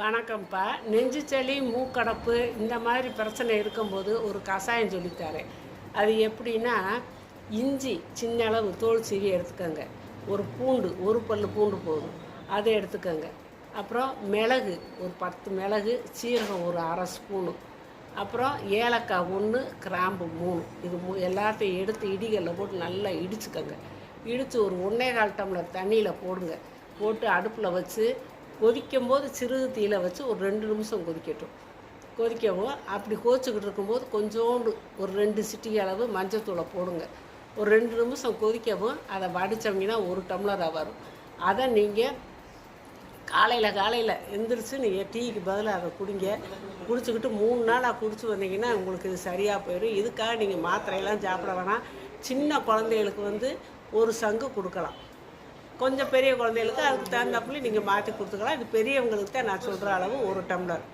வணக்கம்ப்பா. நெஞ்சு சளி மூக்கடப்பு இந்த மாதிரி பிரச்சனை இருக்கும்போது ஒரு கஷாயம் சொல்லித்தாரு. அது எப்படின்னா இஞ்சி சின்ன அளவு தோல் சீவி எடுத்துக்கோங்க. ஒரு பூண்டு ஒரு பல்லு பூண்டு போதும். அதை எடுத்துக்கோங்க. அப்புறம் மிளகு ஒரு பத்து மிளகு சீரகம் ஒரு அரை ஸ்பூனு. அப்புறம் ஏலக்காய் ஒன்று கிராம்பு மூணு. இது மூ எல்லாத்தையும் எடுத்து இடிகளில் போட்டு நல்லா இடிச்சுக்கோங்க. இடித்து ஒரு ஒன்றே கால் டம்ளர் தண்ணியில் போடுங்க. போட்டு அடுப்பில் வச்சு கொதிக்கும் போது சிறு தீயில வச்சு ஒரு ரெண்டு நிமிஷம் கொதிக்கட்டும். கொதிக்கவும் அப்படி கொதிச்சுக்கிட்டு இருக்கும்போது கொஞ்சோண்டு ஒரு ரெண்டு சிட்டி அளவு மஞ்சத்தூளை போடுங்க. ஒரு ரெண்டு நிமிஷம் கொதிக்கவும் அதை வடித்தவங்கன்னா ஒரு டம்ளராக வரும். அதை நீங்கள் காலையில் காலையில் எந்திரிச்சு நீங்கள் டீக்கு பதிலாக அதை குடிங்க. குடிச்சுக்கிட்டு மூணு நாளாக குடிச்சு வந்தீங்கன்னா உங்களுக்கு இது சரியாக போயிடும். இதுக்காக நீங்கள் மாத்திரையெல்லாம் சாப்பிட வேணாம். சின்ன குழந்தைகளுக்கு வந்து ஒரு சங்கு கொடுக்கலாம். கொஞ்சம் பெரிய குழந்தைகளுக்கு அதுக்கு தகுந்தாப்புல நீங்கள் மாற்றி கொடுத்துக்கலாம். இது பெரியவங்களுக்கு தான் நான் சொல்கிற அளவு ஒரு டம்ளர்.